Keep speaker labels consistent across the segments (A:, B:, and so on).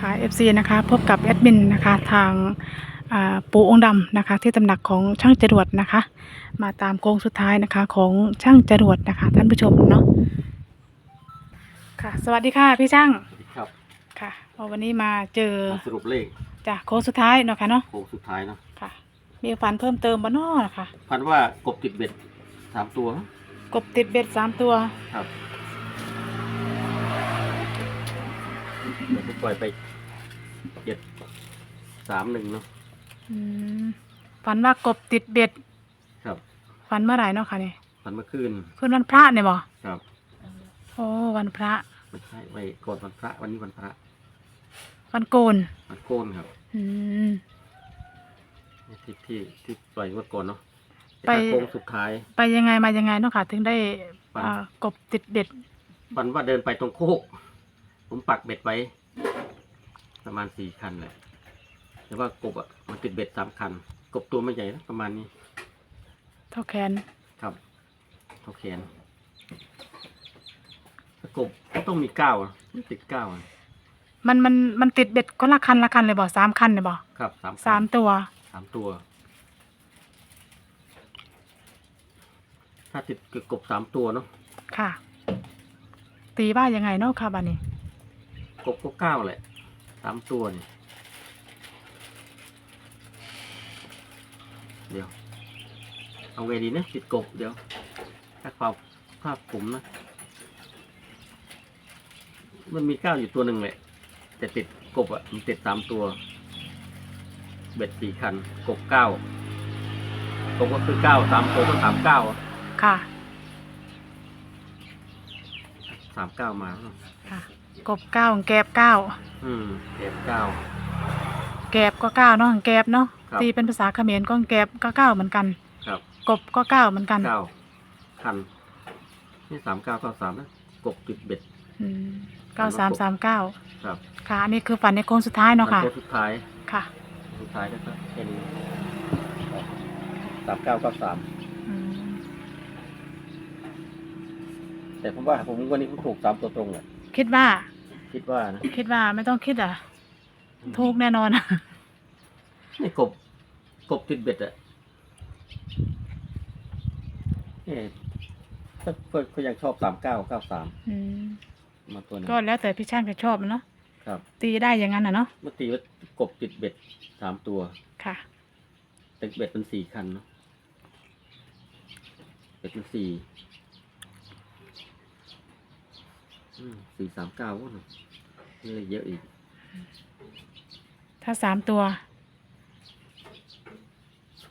A: ค่ะ FC นะคะพบกับแอดมินนะคะทางอ่าปู่องค์ดำนะคะ ที่ตำหนักของช่างจรวดนะคะ มาตามโค้งสุดท้ายนะคะของช่างจรวดนะคะ ท่านผู้ชมเนาะค่ะ สวัสดีค่ะพี่ช่าง
B: สวัสดีครับ
A: ค่ะวันนี้มาเจอ
B: มาสรุปเลข
A: จากโค้งสุดท้ายเนาะค่ะเนาะ
B: โค้งสุดท้ายเนาะ
A: ค่ะ มีฝันเพิ่มเติมบ้านนอกนะคะ
B: พันว่ากบติดเบ็ดสามตัว
A: กบติดเบ็ดสามตัว
B: ครับ เดี๋ยวผมปล่อยไปเจ็ดสามหนึ่งเนาะ
A: อืมฝันว่ากบติดเบ็ด
B: ครับ
A: ฝันเมื่อไหร่เนาะค่ะเนี่ย
B: พันเมื่อคืน
A: คืนวันพระเนี่ยบ่
B: ครับ
A: โอ้วันพระ
B: ไม่ใช่ไว้ก่อนวันพระวันนี้วันพระ
A: วันโกน
B: วันโกนครับ
A: อืม
B: ที่ที่ที่ปล่อยงวดก่อนเนาะ
A: ไป
B: แต่ถ้าโค้งสุดท้าย
A: ไปยังไงมายังไงเนาะค่ะ ถึงได้
B: ฝัน
A: อ่ากบติดเบ็ด
B: วันว่าเดินไปตรงโคก ผมปักเบ็ดไว้ ประมาณสี่คันแหละ แต่ว่ากบอะมันติดเบ็ดสามคัน กบตัวไม่ใหญ่นะประมาณนี้
A: เท่าแขน
B: ครับเท่าแขนแต่กบก็ต้องมีเก้าอะไม่ติดเก้าอะ
A: มันมันมันติดเบ็ดก็ละคันละคันเลยบ่สามคันเลยบ่
B: ครับสามคัน
A: สามตัว
B: สามตัว ถ้าติดกบสามตัวเนาะ
A: ค่ะ ตีว่ายังไงเนาะค่ะบัดนี้
B: กบก็เก้าแหละ สามตัวนี่เดี๋ยว เอาไงดีนะติดกบเดี๋ยวถ้าความภาพผมนะ มันมีเก้าอยู่ตัวหนึ่งแหละแต่ติดกบอะ มันติดสามตัว เบ็ดสี่คัน กบเก้ากบก็คือเก้าสามตัวก็สามเก้าอะ
A: ค่ะ
B: สามเก้ามา
A: ค่ะ กบเก้าแกบเก้า
B: อืมเก็บเก้า
A: แกบก็เก้าเนาะแกบเนาะ
B: ครับ
A: ตีเป็นภาษาเขมรก็แกบก็เก้าเหมือนกัน
B: ครับ
A: กบก็เก้าเหมือนกัน
B: เก้าคันนี่สามเก้าเก้าสามนะกบติดเบ็ด
A: อืมเก้าสามสามเก้า
B: ครับ
A: ค่ะอันนี้คือฝันในโค้งสุดท้ายเนาะค่ะ
B: ตัวสุดท้าย
A: ค่ะ
B: สุดท้ายก็จะเป็นสามเก้าเก้าสาม
A: อืม
B: แต่ผมว่าผมวันนี้ผมถูกสามตัวตรงแหละ
A: คิดว่า
B: คิดว่านะ
A: คิดว่าไม่ต้องคิดอะ ถูกแน่นอน
B: นี่กบกบติดเบ็ดอะเอ๊ะก็ก็ก็ยังชอบสามเก้าเก้าสาม
A: อืม
B: มาตัวนี้
A: ก็แล้วแต่พี่ช่างจะชอบเนาะ
B: ครับ
A: ตีได้อย่างนั้นอะเนาะ
B: เมื่อตีว่ากบติดเบ็ดสามตัว
A: ค่ะ
B: แต่เบ็ดเป็นสี่คันเนาะเบ็ดเป็นสี่อืม สี่สามเก้าวะเนอะนี่เลยเยอะอีก
A: ถ้าสามตัว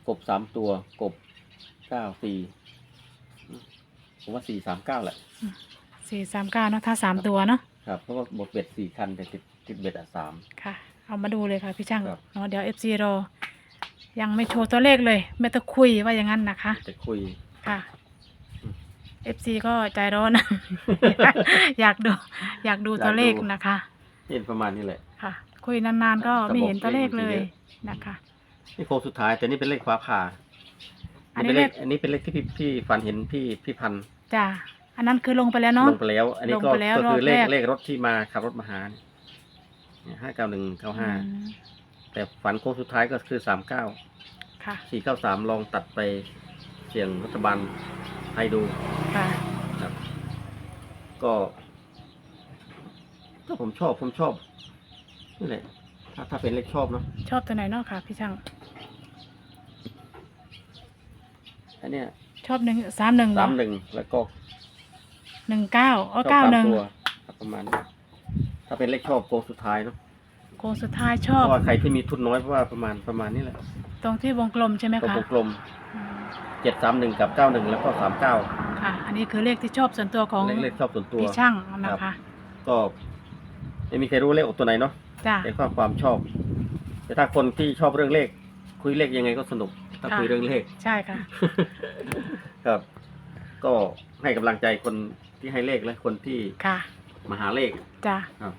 B: กบสามตัว กบเก้าสี่อืมผมว่าสี่สามเก้าแหละ
A: สี่สามเก้าเนาะถ้าสามตัวเนาะ
B: ครับเพราะว่าบทเบ็ดสี่คันแต่ติดติดเบ็ดอะสาม
A: ค่ะ เอามาดูเลยค่ะพี่ช่าง
B: ครับ
A: เนาะเดี๋ยวเอฟซีรอยังไม่โชว์ตัวเลขเลยไม่ต้องคุยว่าอย่างนั้นนะคะ
B: จะคุย
A: ค่ะ
B: อืม
A: เอฟซีก็ใจร้อนอยากดู อยากดูตัวเลขนะคะ
B: เห็นประมาณนี้แหละ
A: ค่ะ คุยนานๆก็ไม่เห็นตัวเลขเลย
B: จะบอกเลขมันจะเยอะ
A: นะคะ
B: นี่โค้งสุดท้ายแต่นี่เป็นเลขฟ้าผ่า
A: อันนี้
B: เป็นเลข
A: เลข
B: อันนี้เป็นเลขที่พี่พี่ฝันเห็นพี่พี่พันธุ์
A: จ้ะอันนั้นคือลงไปแล้วเนาะ
B: ลงไปแล้ว อันนี้ก็
A: ลงไปแล้ว
B: ก็คือเลข
A: รอบแรก
B: เลขรถที่มาขับรถมาหาเนี่ยห้าเก้าหนึ่งเก้าห้า
A: อืม
B: แต่ฝันโค้งสุดท้ายก็คือสามเก้า
A: ค่ะ
B: สี่เก้าสามลองตัดไป เสี่ยงรัฐบาลให้ดู
A: ค่ะ
B: ครับ ก็ก็ผมชอบผมชอบนี่แหละถ้าถ้าเป็นเลขชอบเนาะ
A: ชอบตัวไหนเนาะค่ะ พี่ช่าง
B: อันเนี้ย
A: ชอบหนึ่งสามหนึ่ง
B: สามหนึ่งแล้วก็
A: หนึ่งเก้าอ๋อ
B: ชอบ
A: เก้า
B: สาม
A: หนึ่ง
B: ตัวครับประมาณนี้ถ้าเป็นเลขชอบโค้งสุดท้ายเนาะ
A: โค้งสุดท้ายช
B: เพ
A: อบ
B: ราะว่าใครที่มีทุนน้อยเพราะว่าประมาณประมาณนี้แหละ
A: ตรงที่วงกลมใช่ไหม
B: ตัว
A: คะ
B: กลม
A: อืม
B: เจ็ดสามหนึ่งกับเก้าหนึ่งแล้วก็สามเก้า
A: ค่ะ อันนี้คือเลขที่ชอบส่วนตัวของ
B: เลขเลขชอบส่วนตัว
A: พี่ช่างนะคะ
B: ก็ไม่มีใครรู้เลขออกตัวไหนเนาะ
A: จ้ะ
B: เป็นความความชอบ แต่ถ้าคนที่ชอบเรื่องเลข คุยเลขยังไงก็สนุก ถ้า
A: ค่ะ
B: คุยเรื่องเลข
A: ใช่ค่ะ
B: ครับ ก็ให้กำลังใจคนที่ให้เลขและคนที่
A: ค่ะ
B: มาหาเลข
A: จ้ะ
B: ครับ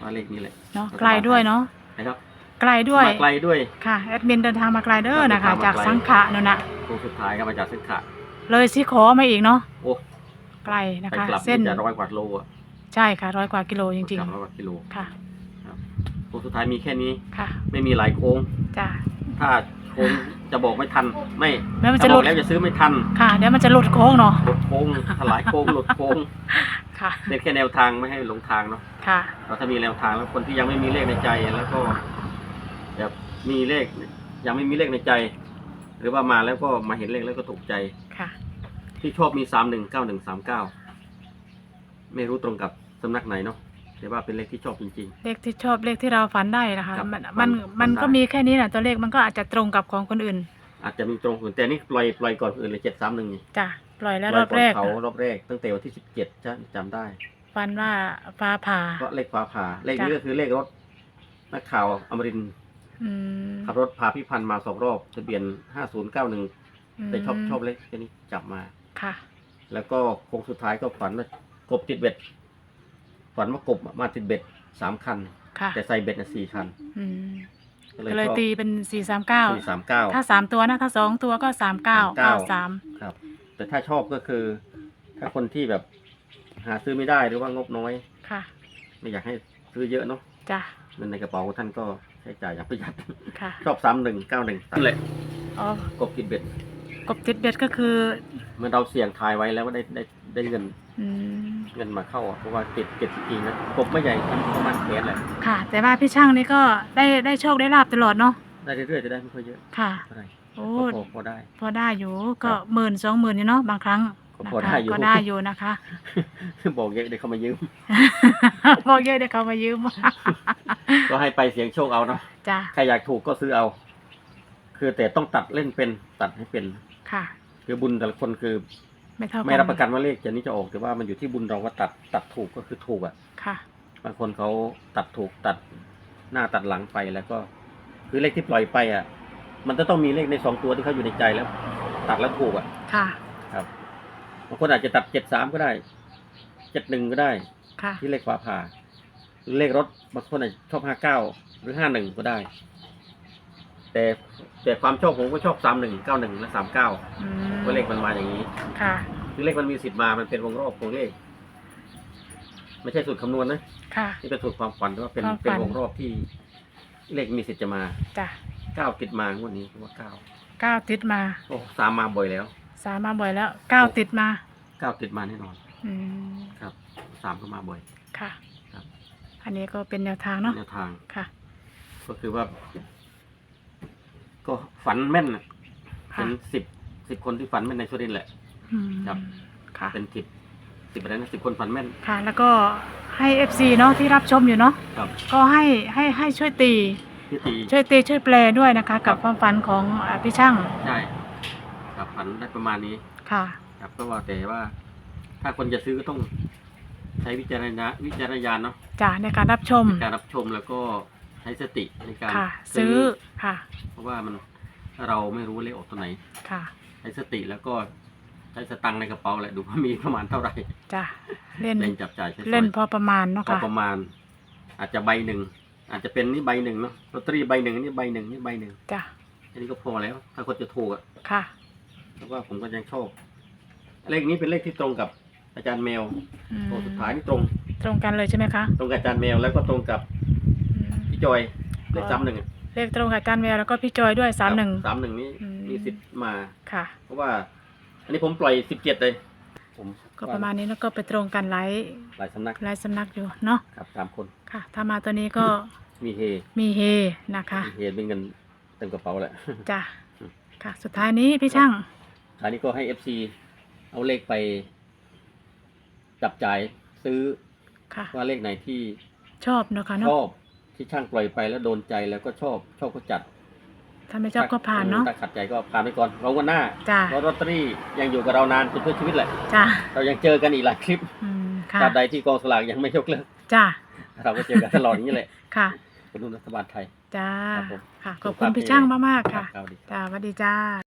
B: ว่าเลขนี้แหละ
A: เนาะไกลด้วยเนาะ
B: นะครับ
A: ไกลด้วย
B: มาไกลด้วย
A: ค่ะแอดมินเดินทางมาไกลเด้อนะคะ
B: เดินทางมาไกล
A: จากสังขะนู่นนะ
B: โค้งสุดท้ายก็มาจากเส้นขะ
A: เลยสิขอมาอีกเนาะ
B: โอ้
A: ไกลนะ
B: ไป
A: คะ
B: กลับ
A: เส้น
B: จะร้อยกว่าโลอะ
A: ใช่ค่ะร้อยกว่ากิโลจริง
B: กลับร้อยกว่ากิโล
A: ๆ ค่ะ
B: ครับโค้งสุดท้ายมีแค่นี้
A: ค่ะ
B: ไม่มีหลายโค้ง
A: จ้ะ
B: ถ้าโค้งจะบอกไม่ทัน ไม่
A: แล้วมัน
B: ถ้า
A: จะ
B: บ
A: ห
B: อ
A: ลุ
B: ก
A: ด
B: แล้วจะซื้อไม่ทัน
A: ค่ะเดี๋ยวมันจะหลุดโค้งเนาะ
B: หลุดโค้งถลายโค้งหลุดโค้ง
A: ค่ะ
B: เป็นแค่แนวทางไม่ให้หลงทางเนาะ
A: ค่ะ
B: เราถ้ามีแนวทางแล้วคนที่ยังไม่มีเลขในใจแล้วก็แบบมีเลขยังไม่มีเลขในใจ หรือว่ามาแล้วก็มาเห็นเลขแล้วก็ถูกใจ
A: ค่ะ
B: ที่ชอบมีสามหนึ่งเก้าหนึ่งสามเก้าไม่รู้ตรงกับสำนักไหนเนาะแต่ว่าเป็นเลขที่ชอบจริง
A: เลขที่ชอบเลขที่เราฝันได้นะคะ
B: ครับ
A: มัน
B: ฝั
A: มัน
B: น
A: มัน
B: ฝันได้
A: ก็มีแค่นี้แหละตัวเลขมันก็อาจจะตรงกับของคนอื่น
B: ๆ อาจจะมีตรงอื่นแต่นี่ปล่อยปล่อยก่อนอื่นเลยเจ็ดสามหนึ่ง
A: จ้ะปล่อยแล้ว
B: ป
A: ร
B: ล่
A: อยบแรก
B: เขารอบแรก ตั้งแต่วันที่สิบเจ็ดจะจำได้
A: ฝันว่าฟ้าผ่า
B: ก็เลขฟ้าผ่าเลขนี้
A: จ้ะ
B: ก็คือเลขรถนักข่าวอมรินทร์
A: อืม
B: ขับรถพาพี่พันธ์มาสองรอบทะเบียนห้าศูนย์เก้าหนึ่ง
A: ม
B: แต่ชอบชอบเลขแค่นี้จับมา
A: ค่ะ
B: แล้วก็โค้งสุดท้ายก็ฝันว่ากบติดเบ็ดฝันว่ากบมาติดเบ็ดสามคัน
A: ค่ะ
B: แต่ใส่เบ็ดนะสี่คัน
A: อืม
B: ก็เลย
A: ก็เลย
B: ชอบ
A: ตีเป็นสี่สามเก้า
B: สี่สามเก้า
A: ถ้าสามตัวนะ ถ้าสองตัวก็สามเก้าเก้าสาม
B: ครับ แต่ถ้าชอบก็คือ ถ้าคนที่แบบหาซื้อไม่ได้หรือว่างบน้อย
A: ค่ะ
B: ไม่อยากให้ซื้อเยอะเนาะ
A: จ้ะ
B: เงินในกระเป๋าท่านก็ ใช้จ่ายอย่างประหยัด
A: ค่ะ
B: ชอบสามหนึ่งเก้าหนึ่งนั่นแหละ
A: อ๋อก
B: บติดเบ็ด
A: กบติดเบ็ดก็คือ
B: เหมื่อนเราเสี่ยงทายไว้แล้วก็ได้ได้ได้เงิน
A: อืม
B: เงินมาเข้าอะเพราะว่าติดเก็บจริงๆนะกบไม่ใหญ่ประมาณแขนแหละ
A: ค่ะ แต่ว่าพี่ช่างนี่ก็ได้ได้โชคได้ลาบตลอดเนาะ
B: ได้เรื่อยๆจะได้ไม่ค่อยเยอะ
A: ค่ะ
B: เท่าไหร่
A: โอ้
B: ก็พอพอได้
A: พอได้อยู่ก็
B: ครับ
A: หมื่นสองหมื่นเนาะบางครั้ง
B: ก็
A: นะ
B: พอได้
A: คะ
B: อยู่
A: ก็ได้อยู่นะคะ
B: บอกเยอะเดี๋ยวเขามายืม
A: บอกเยอะเดี๋ยวเขามายืม
B: ก็ให้ไปเสียงโชคเอาเนาะ
A: จ้ะ
B: ใครอยากถูกก็ซื้อเอา คือแต่ต้องตัดเล่นเป็นตัดให้เป็น
A: ค่ะ
B: คือบุญแต่ละคนคือ
A: ไม่เท่ากัน
B: ไม่รับประกันว่าเลขจะนี้จะออกแต่ว่ามันอยู่ที่บุญเราว่าตัดตัดถูกก็คือถูกอะ
A: ค่ะ
B: บางคนเขาตัดถูกตัดหน้าตัดหลังไปแล้วก็ คือเลขที่ปล่อยไปอะ มันจะต้องมีเลขในสองตัวที่เขาอยู่ในใจแล้ว ตัดแล้วถูกอะ
A: ค่ะ
B: ครับ บางคนอาจจะตัดเจ็ดสามก็ได้เจ็ดหนึ่งก็ได้
A: ค่ะ
B: ที่เลขฟ้าผ่าหรือเลขรถบางคนอาจจะชอบห้าเก้าหรือห้าหนึ่งก็ได้ แต่แต่ความชอบผมก็ชอบสามหนึ่งเก้าหนึ่งและสามเก้า
A: อืม
B: เพราะเลขมันมาอย่างนี้
A: ค่ะ
B: คือเลขมันมีสิทธิ์มามันเป็นวงรอบของเลข ไม่ใช่สูตรคำนวณนะ
A: ค่ะ
B: นี่เป็นสูตรความฝันแต่ว่าเป็น
A: ความฝัน
B: เป็นวงรอบที่เลขมีสิทธิ์จะมา
A: จ้ะ
B: เก้าติดมางวดนี้เพราะว่าเก้า
A: เก้าติดมา
B: โอ้สามมาบ่อยแล้ว
A: สามมาบ่อยแล้วเก้าติดมา
B: เก้าติดมาแน่นอน
A: อืม
B: ครับสามก็มาบ่อย
A: ค่ะ
B: ครับ
A: อันนี้ก็เป็นแนวทางเนาะ
B: แนวทาง
A: ค่ะ
B: ก็คือว่า ก็ฝันแม่นน่ะ
A: ค่ะ
B: เป็นสิบสิบคนที่ฝันแม่นในสุรินทร์แหละ
A: อืม
B: ครับ
A: ค่ะ
B: เป็นสิบสิบอะไรนะสิบคนฝันแม่น
A: ค่ะ แล้วก็ให้เอฟซีเนาะที่รับชมอยู่เนาะ
B: ครับ
A: ก็ให้ให้ให้ช่วยตี
B: พี่ตี
A: ช่วยตีช่วยแปลด้วยนะคะ กับ
B: ครับ
A: ความฝันของอ่าพี่ช่าง
B: ใช่ครับ ฝันได้ประมาณนี้
A: ค่ะ
B: ครับก็ว่าแต่ว่า ถ้าคนจะซื้อก็ต้อง ใช้วิจารณญาณวิจารณญาณเนาะ
A: จ้ะในการรับชม
B: ในการรับชมแล้วก็ใช้สติในการ
A: ค่ะ ซื้อ ค่ะ
B: เพราะว่ามันเราไม่รู้เลขออกตัวไหน
A: ค่ะ
B: ใช้สติแล้วก็ใช้สตังค์ในกระเป๋าแหละดูว่ามีประมาณเท่าไหร่
A: จ้ะเล่น
B: เล่นจับจ่ายใช้สอย
A: เล่นพอประมาณเนาะ
B: พอ
A: ค่ะ
B: ประมาณ อาจจะใบหนึ่งอาจจะเป็นนี่ใบหนึ่งเนาะลอตเตอรี่ใบหนึ่งนี่ใบหนึ่งนี่ใบหนึ่ง
A: จ้ะ
B: อันนี้ก็พอแล้ว ถ้าคนจะถูกอะ
A: ค่ะ
B: เพราะว่าผมก็ยังชอบเลขนี้เป็นเลขที่ตรงกับอาจารย์แมว
A: อืม
B: ตัวสุดท้ายนี่ตรง
A: ตรงกันเลยใช่ไหมคะ
B: ตรงกับอาจารย์แมวแล้วก็ตรงกับ
A: อืม
B: พี่จอยเลขสามหนึ่งอะ
A: เลขตรงกับอาจารย์แววแล้วก็พี่จอยด้วยสามหนึ่ง
B: สามหนึ่งนี้
A: อืม
B: มีสิทธิ์มา
A: ค่ะ
B: เพราะว่า อันนี้ผมปล่อยสิบเจ็ดเลย ผม
A: ก็ประมาณนี้แล้วก็ไปตรงกันหลาย
B: หลายสำนัก
A: หลายสำนักอยู่เนาะ
B: ครับสามคน
A: ค่ะ ถ้ามาตัวนี้ก็
B: มีเฮ
A: มีเฮนะคะ
B: มีเฮเป็นเงินเต็มกระเป๋าแหละ
A: จ้ะ
B: อืม
A: ค่ะ สุดท้ายนี้พี่ช่าง
B: คราวนี้ก็ให้เอฟซีเอาเลขไปจับจ่ายซื้อ
A: ค่ะ
B: ว่าเลขไหนที่
A: ชอบเนาะค่ะ
B: ช
A: เนาะ
B: อบที่ช่างปล่อยไปแล้วโดนใจแล้วก็ชอบชอบก็จัด
A: ถ้าไม่ชอบก็ผ่านเนาะ
B: ถ้าขัดใจก็ผ่านไปก่อนเราวันหน้า
A: จ้ะ
B: เพราะลอตเตอรี่ยังอยู่กับเรานานจนเพื่อชีวิตแหละ
A: จ้ะ
B: เรายังเจอกันอีกหลายคลิป
A: อืมค่ะ
B: ตราบใดที่กองสลากยังไม่ยกเลิก
A: จ้ะ
B: เราก็เจอกันตลอดอย่างนี้แหละ
A: ค่ะ
B: คุณรัฐบาลไทย
A: จ้า
B: ครับผม
A: ค่ะขอบคุณพี่ช่างมากๆค่ะ
B: ครับสวัสดี
A: จ้าสวัสดีจ้า